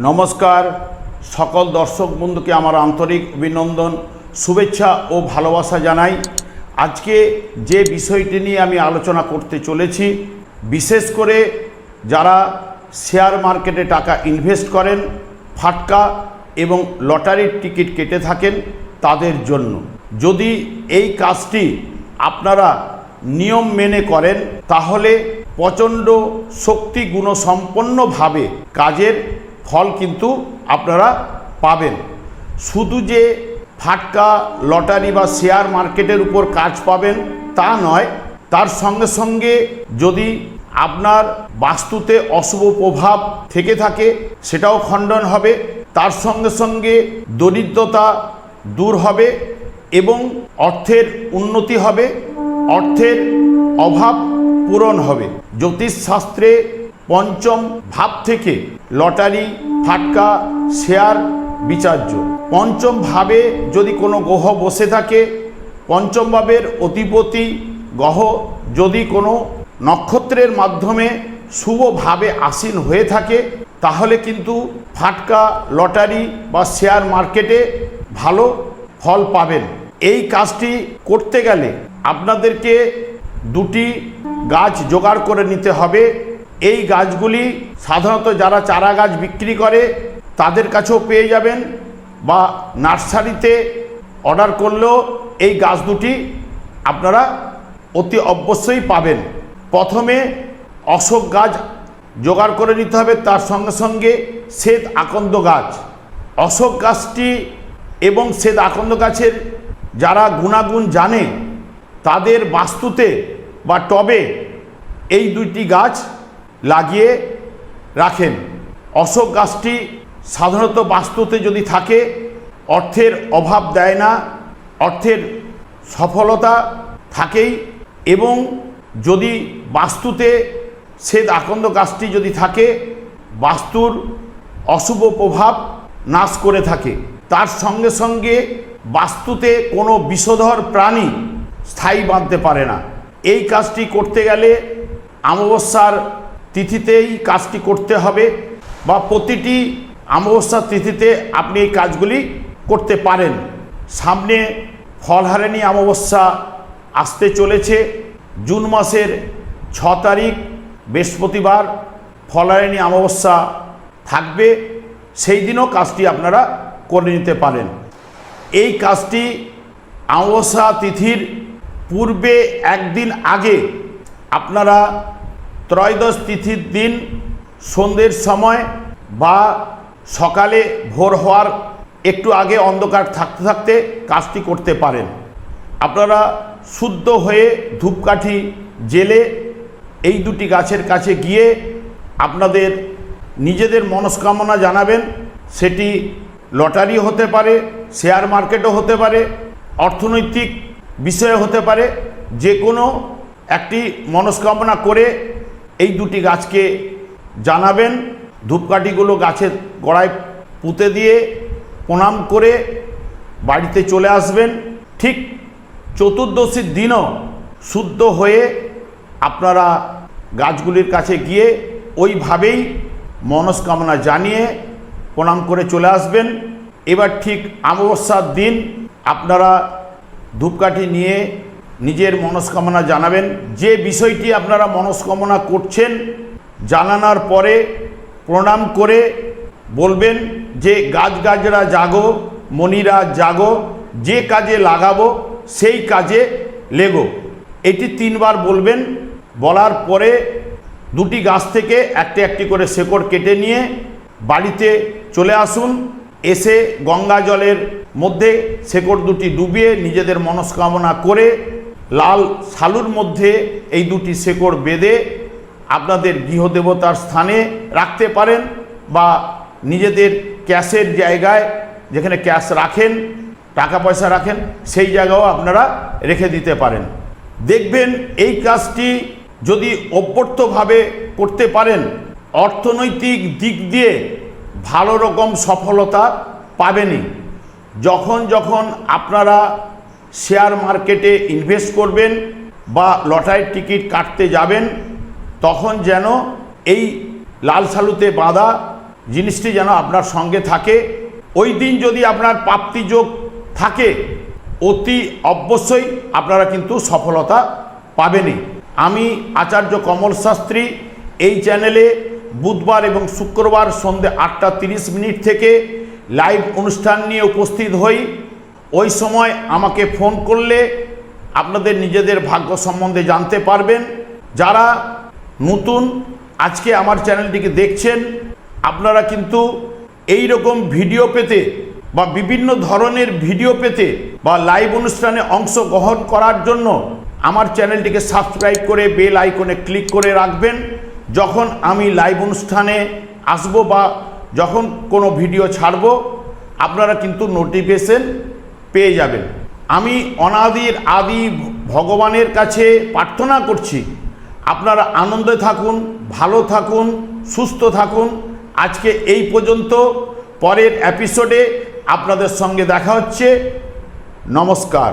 নমস্কার। সকল দর্শক বন্ধুকে আমার আন্তরিক অভিনন্দন, শুভেচ্ছা ও ভালোবাসা জানাই। আজকে যে বিষয়টি নিয়ে আমি আলোচনা করতে চলেছি, বিশেষ করে যারা শেয়ার মার্কেটে টাকা ইনভেস্ট করেন, ফাটকা এবং লটারির টিকিট কেটে থাকেন তাদের জন্য। যদি এই কাজটি আপনারা নিয়ম মেনে করেন, তাহলে প্রচণ্ড শক্তি গুণসম্পন্নভাবে কাজের ফল কিন্তু আপনারা পাবেন। শুধু যে ফাটকা, লটারি বা শেয়ার মার্কেটের উপর কাজ পাবেন তা নয়, তার সঙ্গে সঙ্গে যদি আপনার বাস্তুতে অশুভ প্রভাব থেকে থাকে, সেটাও খণ্ডন হবে, তার সঙ্গে সঙ্গে দরিদ্রতা দূর হবে এবং অর্থের উন্নতি হবে, অর্থের অভাব পূরণ হবে। জ্যোতিষশাস্ত্রে পঞ্চম ভাব থেকে লটারি, ফাটকা, শেয়ার, বিচার্য। পঞ্চম ভাবে যদি কোনো গ্রহ বসে থাকে, পঞ্চম ভাবের অধিপতি গ্রহ যদি কোনো নক্ষত্রের মাধ্যমে শুভভাবে আসীন হয়ে থাকে, তাহলে কিন্তু ফাটকা, লটারি বা শেয়ার মার্কেটে ভালো ফল পাবেন। এই কাজটি করতে গেলে আপনাদেরকে দুটি গাছ জোগাড় করে নিতে হবে। এই গাছগুলি সাধারণত যারা চারা গাছ বিক্রি করে, তাদের কাছেও পেয়ে যাবেন বা নার্সারিতে অর্ডার করলেও এই গাছ দুটি আপনারা অতি অবশ্যই পাবেন। প্রথমে অশোক গাছ জোগাড় করে নিতে হবে, তার সঙ্গে সঙ্গে শ্বেত আকন্দ গাছ। অশোক গাছটি এবং শ্বেত আকন্দ গাছের যারা গুণাগুণ জানে, তাদের বাস্তুতে বা টবে এই দুইটি গাছ লাগিয়ে রাখেন। অশোক গাছটি সাধারণত বাস্তুতে যদি থাকে, অর্থের অভাব দেয় না, অর্থের সফলতা থাকেই এবং যদি বাস্তুতে শ্বেত আকন্দ গাছটি যদি থাকে, বাস্তুর অশুভ প্রভাব নাশ করে থাকে। তার সঙ্গে সঙ্গে বাস্তুতে কোনো বিষধর প্রাণী স্থায়ী বাঁধতে পারে না। এই কাজটি করতে গেলে অমাবস্যার তিথিতেই কাজটি করতে হবে বা প্রতিটি অমাবস্যার তিথিতে আপনি এই কাজগুলি করতে পারেন। সামনে ফলহারিণী অমাবস্যা আসতে চলেছে। জুন মাসের ছ তারিখ, বৃহস্পতিবার ফলহারিণী অমাবস্যা থাকবে। সেই দিনও কাজটি আপনারা করে নিতে পারেন। এই কাজটি অমাবস্যা তিথির পূর্বে একদিন আগে আপনারা ত্রয়োদশ তিথির দিন সন্ধ্যের সময় বা সকালে ভোর হওয়ার একটু আগে অন্ধকার থাকতে থাকতে কাজটি করতে পারেন। আপনারা শুদ্ধ হয়ে ধূপকাঠি জেলে এই দুটি গাছের কাছে গিয়ে আপনাদের নিজেদের মনস্কামনা জানাবেন। সেটি লটারি হতে পারে, শেয়ার মার্কেটও হতে পারে, অর্থনৈতিক বিষয় হতে পারে। যে কোনো একটি মনস্কামনা করে এই দুটি গাছকে জানাবেন, ধূপকাঠিগুলো গাছের গোড়ায় পুঁতে দিয়ে প্রণাম করে বাড়িতে চলে আসবেন। ঠিক চতুর্দশীর দিনও শুদ্ধ হয়ে আপনারা গাছগুলির কাছে গিয়ে ওইভাবেই মনস্কামনা জানিয়ে প্রণাম করে চলে আসবেন। এবার ঠিক অমাবস্যার দিন আপনারা ধূপকাঠি নিয়ে নিজের মনস্কামনা জানাবেন। যে বিষয়টি আপনারা মনস্কামনা করছেন, জানানোর পরে প্রণাম করে বলবেন যে, গাছ গাছরা জাগো মনিরা জাগো, যে কাজে লাগাবো, সেই কাজে লেগো। এটি তিনবার বলবেন। বলার পরে দুটি গাছ থেকে একটি একটি করে শেকড় কেটে নিয়ে বাড়িতে চলে আসুন। এসে গঙ্গা জলের মধ্যে শেকড় দুটি ডুবিয়ে নিজেদের মনস্কামনা করে লাল সালুর মধ্যে এই দুটি শেকড় বেঁধে আপনাদের গৃহদেবতার স্থানে রাখতে পারেন বা নিজেদের ক্যাশের জায়গায় যেখানে ক্যাশ রাখেন, টাকা পয়সা রাখেন, সেই জায়গাও আপনারা রেখে দিতে পারেন। দেখবেন এই কাজটি যদি অভ্যর্থভাবে করতে পারেন, অর্থনৈতিক দিক দিয়ে ভালো রকম সফলতা পাবেনই। যখন যখন আপনারা শেয়ার মার্কেটে ইনভেস্ট করবেন বা লটারির টিকিট কাটতে যাবেন, তখন যেন এই লাল সালুতে বাঁধা জিনিসটি যেন আপনার সঙ্গে থাকে। ওই দিন যদি আপনার প্রাপ্তিযোগ থাকে, অতি অবশ্যই আপনারা কিন্তু সফলতা পাবেনই। আমি আচার্য কমল শাস্ত্রী এই চ্যানেলে বুধবার এবং শুক্রবার সন্ধে আটটা তিরিশ মিনিট থেকে লাইভ অনুষ্ঠান নিয়ে উপস্থিত হই। ওই সময় আমাকে ফোন করলে আপনাদের নিজেদের ভাগ্য সম্বন্ধে জানতে পারবেন। যারা নতুন আজকে আমার চ্যানেলটিকে দেখছেন, আপনারা কিন্তু এই রকম ভিডিও পেতে বা বিভিন্ন ধরনের ভিডিও পেতে বা লাইভ অনুষ্ঠানে অংশগ্রহণ করার জন্য আমার চ্যানেলটিকে সাবস্ক্রাইব করে বেল আইকনে ক্লিক করে রাখবেন। যখন আমি লাইভ অনুষ্ঠানে আসব বা যখন কোনো ভিডিও ছাড়ব, আপনারা কিন্তু নোটিফিকেশন পেয়ে যাবেন। আমি অনাদির আদি ভগবানের কাছে প্রার্থনা করছি, আপনারা আনন্দে থাকুন, ভালো থাকুন, সুস্থ থাকুন। আজকে এই পর্যন্ত, পরের এপিসোডে আপনাদের সঙ্গে দেখা হচ্ছে। নমস্কার।